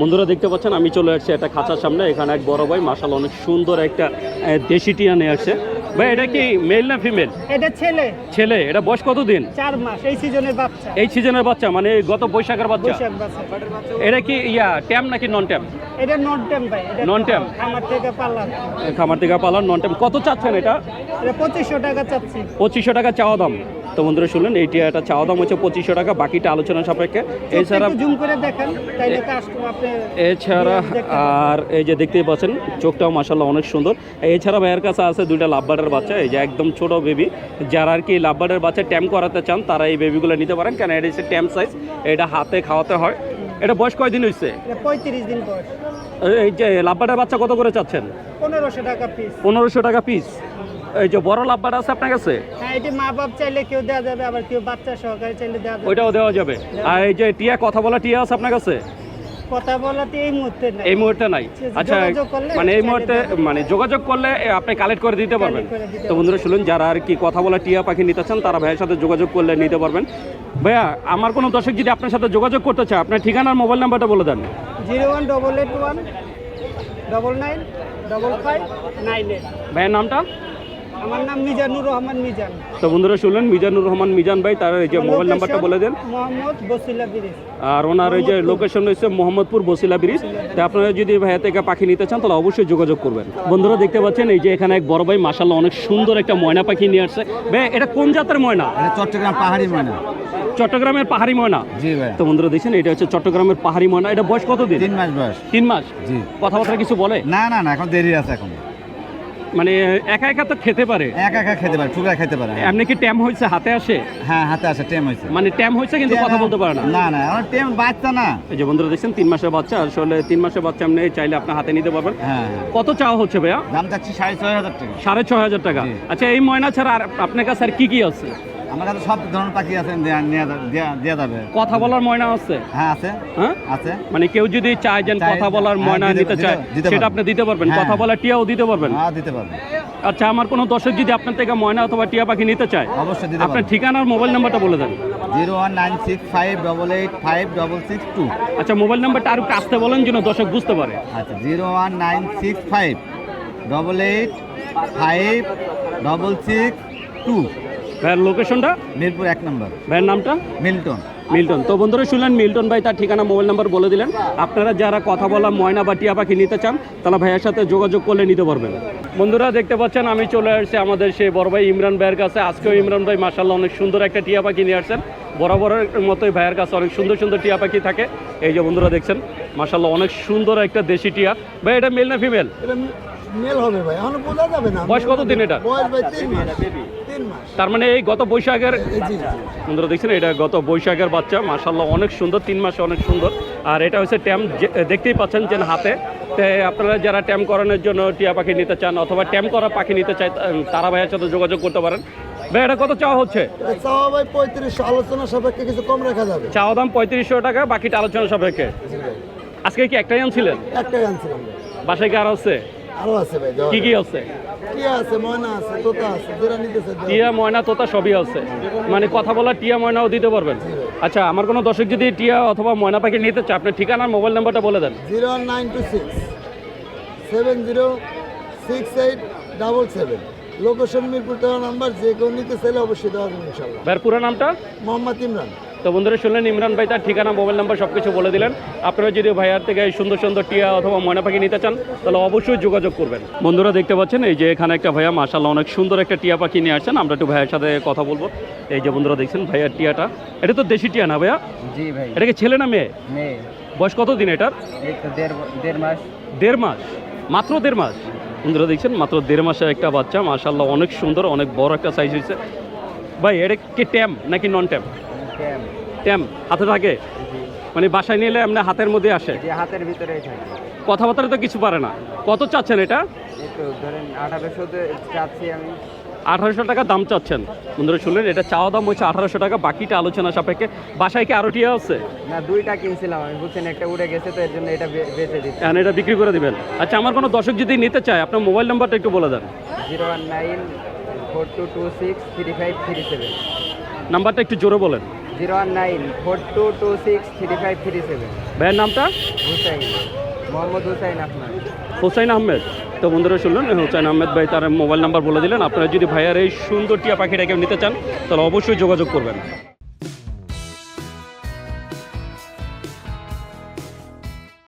বন্ধুরা দেখতে পাচ্ছেন, আমি চলে আসছি একটা খাঁচার সামনে। এখানে এক বড় ভাই মাসাল অনেক সুন্দর একটা দেশি টিয়া নিয়ে আসছে। ভাই এটা কি মেল না ফিমেল এটা ছেলে। ছেলে এটা বয়স কতদিন? চার মাস এই সিজনের বাচ্চা। এই সিজনের বাচ্চা মানে গত বৈশাখের বাচ্চা? এটা কি ইয়া ট্যাম নাকি নন ট্যাম এটা নট টেম ভাই এটা Non-tem? আমার থেকে পাল্লা খামার থেকে পালার নন ট্যাম কত চাচ্ছেন এটা? পঁচিশশো টাকা চাচ্ছি। পঁচিশশো টাকা চাওয়া দাম। তো বন্ধুরা শুনলেন এই টিয়াটা চাওয়া দাম হচ্ছে পঁচিশশো টাকা বাকিটা আলোচনা সাপেক্ষে। এছাড়া জুম করে দেখেন এছাড়া আর এই যে দেখতেই পাচ্ছেন চোখটাও মাসাল্লাহ অনেক সুন্দর। এছাড়া ভাইয়ের কাছে আছে দুইটা লাভবার্ডের বাচ্চা এই যে একদম ছোট বেবি যারা আর কি লাভবার্ডের বাচ্চা ট্যাম করাতে চান তারা এই বেবিগুলো নিতে পারেন। কেন এটা হচ্ছে ট্যাম সাইজ এটা হাতে খাওয়াতে হয়। এটা বয়স কয়দিন হয়েছে পঁয়ত্রিশ দিন বয়স। এই যে লাভবার্ডের বাচ্চা কত করে চাচ্ছেন? পনেরোশো টাকা পিস পনেরোশো টাকা পিস এই যে বড় লাভবার্ড আছে আপনার কাছে? হ্যাঁ এটি মা বাপ চাইলে কেউ দেওয়া যাবে আবার কেউ বাচ্চা সহকারে চাইলে দেওয়া যাবে। ওইটাও দেওয়া যাবে। আর এই যে টিয়া কথা বলা টিয়া আছে আপনার কাছে? কথা বলাতে এই মুহূর্তে নাই। এই মুহূর্তে নাই। আচ্ছা মানে এই মুহূর্তে মানে যোগাযোগ করলে আপনি কালেক্ট করে দিতে পারবেন। তো বন্ধুরা শুনুন যারা আর কি কথা বলা টিয়া পাখি নিতে চান তারা ভাইয়ের সাথে যোগাযোগ করলে নিতে পারবেন। ভাইয়া আমার কোনো দর্শক যদি আপনার সাথে যোগাযোগ করতে চায় আপনার ঠিকানার মোবাইল নাম্বারটা বলে দেন। Zero one double eight one double nine double five nine eight. ভাইয়ের নামটা? আমার নাম মিজানুর রহমান মিজান। তো বন্ধুরা শুনলেন মিজানুর রহমান মিজান ভাই তার এই যে মোবাইল নাম্বারটা বলে দেন। মোহাম্মদ বসিলা বিরিজ। আর ওনার এই যে লোকেশন হচ্ছে মোহাম্মদপুর বসিলা ব্রিজ। তো আপনারা যদি ভাইয়া থেকে পাখি নিতে চান তাহলে অবশ্যই যোগাযোগ করবেন। বন্ধুরা দেখতে পাচ্ছেন এই যে এখানে এক বড় ভাই মাসাল্লাহ অনেক সুন্দর একটা ময়না পাখি নিয়ে আসছে। ভাই এটা কোন জাতের ময়না? চট্টগ্রাম পাহাড়ি ময়না। চট্টগ্রামের পাহাড়ি ময়না? জি ভাই তো বন্ধুরা দেখছেন এটা হচ্ছে চট্টগ্রামের পাহাড়ি ময়না। এটা বয়স কত দিন তিন মাস বয়স। তিন মাস? জি। কথাবার্তা কিছু বলে? না না না এখন দেরি আছে এখন। মানে একা একা তো খেতে পারে। একা একা খেতে পারে টুকরা খেতে পারে। এমনি কি ট্যাম হয়েছে হাতে আসে? হ্যাঁ হাতে আসে ট্যাম হয়েছে মানে ট্যাম হয়েছে কিন্তু কথা বলতে পারে না। না না আমার ট্যাম বাচ্চা না। এই যে বন্ধুরা দেখছেন তিন মাসের বাচ্চা আসলে তিন মাসের বাচ্চা আপনি চাইলে আপনার হাতে নিতে পারবেন। হ্যাঁ কত চাওয়া হচ্ছে ভাইয়া? দাম চাচ্ছি সাড়ে ছয় হাজার টাকা। সাড়ে ছয় হাজার টাকা। আচ্ছা এই ময়না ছাড়া আর আপনার কাছে আর কি কি আছে? আমার কাছে সব ধরনের পাখি আছে নেয়া যাবে- কথা বলার ময়না আছে? হ্যাঁ আছে। হ্যাঁ? আছে। মানে কেউ যদি চায় যে চায়- কথা বলার হ্যাঁ, ময়না নিতে চায় সেটা আপনি দিতে পারবেন। হ্যাঁ। কথা বলার টিয়াও দিতে পারবেন। হ্যাঁ দিতে পারবে। আচ্ছা আমার কোনো দর্শক যদি আপনার থেকে ময়না অথবা টিয়া পাখি নিতে চায় অবশ্যই দিতে আপনার ঠিকানার মোবাইল নাম্বারটা বলে দেন। Zero one nine six five double eight five double six two. আচ্ছা মোবাইল নাম্বারটা আরও আসতে বলেন যেন দর্শক বুঝতে পারে। আচ্ছা zero one nine six five double eight five double six two. ভাইয়ের লোকেশনটা মিরপুর এক নম্বর। ভাইয়ের নামটা? মিল্টন। মিল্টন। তো বন্ধুরা শুনলেন মিল্টন ভাই তার ঠিকানা মোবাইল নাম্বার বলে দিলেন। আপনারা যারা কথা বলা ময়না বা টিয়া পাখি নিতে চান তাহলে ভাইয়ের সাথে যোগাযোগ করলে নিতে পারবেন। বন্ধুরা দেখতে পাচ্ছেন আমি চলে আসছি আমাদের সেই বড় ভাই ইমরান ভাইয়ের কাছে। আজকেও ইমরান ভাই মাসাল্লাহ অনেক সুন্দর একটা টিয়া পাখি নিয়ে আসছেন। বরাবরের মতোই ভাইয়ের কাছে অনেক সুন্দর সুন্দর টিয়া পাখি থাকে। এই যে বন্ধুরা দেখছেন? মাসাল্লাহ অনেক সুন্দর একটা দেশি টিয়া। ভাই এটা মেল না ফিমেল এটা মেল হবে ভাই এখন বোঝা যাবে না। বয়স কত দিন এটা? বয়স ভাই তিন মাস। তিন মাস। তার মানে এই গত বৈশাখের বন্ধুরা দেখছেন এটা গত বৈশাখের বাচ্চা। মাশাল্লাহ অনেক সুন্দর তিন মাসে অনেক সুন্দর। আর এটা হচ্ছে ট্যাম যে- দেখতেই পাচ্ছেন যে হাতে। আপনারা যারা ট্যাম করানোর জন্য টিয়া পাখি নিতে চান অথবা ট্যাম করা পাখি নিতে চায় তারা ভাইয়ের সাথে যোগাযোগ করতে পারেন। ভাই এটা কত চাওয়া হচ্ছে? চাওয়া ভাই পঁয়ত্রিশশো আলোচনা সাপেক্ষে কিছু কম রাখা যাবে। চাওয়া দাম পঁয়ত্রিশশো টাকা বাকিটা আলোচনা সাপেক্ষে। আজকে কি একটাই আনছিলেন? একটাই আনছিলাম। বাসায় কি আর আছে? আরও আছে ভাই কি কি আছে? টিয়া আছে ময়না আছে তোতা আছে যেটা নিতেছে দেওয়া। টিয়া ময়না তোতা সবই আছে। মানে কথা বলা টিয়া ময়নাও দিতে পারবেন। আচ্ছা আমার কোনো দর্শক যদি টিয়া অথবা ময়না পাখি নিতে চায় আপনার ঠিকানার মোবাইল নাম্বারটা বলে দেন। Zero nine two six seven zero six eight double seven. Location Mirpur দেওয়া নাম্বার যে কেউ নিতে চাইলে অবশ্যই দেওয়া যাবে ইনশাল্লাহ। ভাইয়ের পুরো নামটা? মোহাম্মদ ইমরান। তো বন্ধুরা শুনলেন ইমরান ভাই তার ঠিকানা মোবাইল নাম্বার সব কিছু বলে দিলেন। আপনারা যদি ভাইয়ার থেকে সুন্দর সুন্দর টিয়া অথবা ময়না পাখি নিতে চান তাহলে অবশ্যই যোগাযোগ করবেন। বন্ধুরা দেখতে পাচ্ছেন এই যে এখানে একটা ভাইয়া মাসাল্লাহ অনেক সুন্দর একটা টিয়া পাখি নিয়ে আসছেন। আমরা একটু ভাইয়ের সাথে কথা বলব। এই যে বন্ধুরা দেখছেন ভাইয়ার টিয়াটা এটা তো দেশি টিয়া না ভাইয়া? জি ভাই। এটা কি ছেলে না মেয়ে? মেয়ে। বয়স কত দিন এটার? দেড় দেড় মাস। দেড় মাস। মাত্র দেড় মাস? বন্ধুরা দেখছেন মাত্র দেড় মাসের একটা বাচ্চা মাসাল্লাহ অনেক সুন্দর অনেক বড় একটা সাইজ হয়েছে। ভাই এটা কি ট্যাম নাকি নন ট্যাম ট্যাম হাতে থাকে? মানে বাসায় নিলে এমনি হাতের মধ্যে আসে? হাতের ভিতরেই থাকে। কথাবার্তা তো কিছু পারে না। কত চাচ্ছেন এটা? ধরেন আঠারোশো চাচ্ছি আমি। আঠারোশো টাকা দাম চাচ্ছেন। বন্ধুরা শুনলেন এটা চাওয়া দাম হচ্ছে আঠারোশো টাকা বাকিটা আলোচনা সাপেক্ষে। বাসায় কি আরও টিয়া আছে? না দুইটা কিনছিলাম আমি বুঝছেন একটা উড়ে গেছে তো এর জন্য এটা বেচে দিচ্ছি। এখন এটা বিক্রি করে দিবেন। আচ্ছা আমার কোনো দর্শক যদি নিতে চায় আপনার মোবাইল নাম্বারটা একটু বলে দেন। Zero one nine four two two six three five three seven. নাম্বারটা একটু জোরে বলেন। Zero one nine four two two six three five three seven. ভাইয়ের নামটা? হুসাইন। মোহাম্মদ হুসাইন আপনার হুসাইন আহমেদ। তো বন্ধুরা শুনলেন হুসাইন আহমেদ ভাই তার মোবাইল নাম্বার বলে দিলেন। আপনারা যদি ভাইয়ার এই সুন্দর টিয়া পাখিটাকে নিতে চান তাহলে অবশ্যই যোগাযোগ করবেন।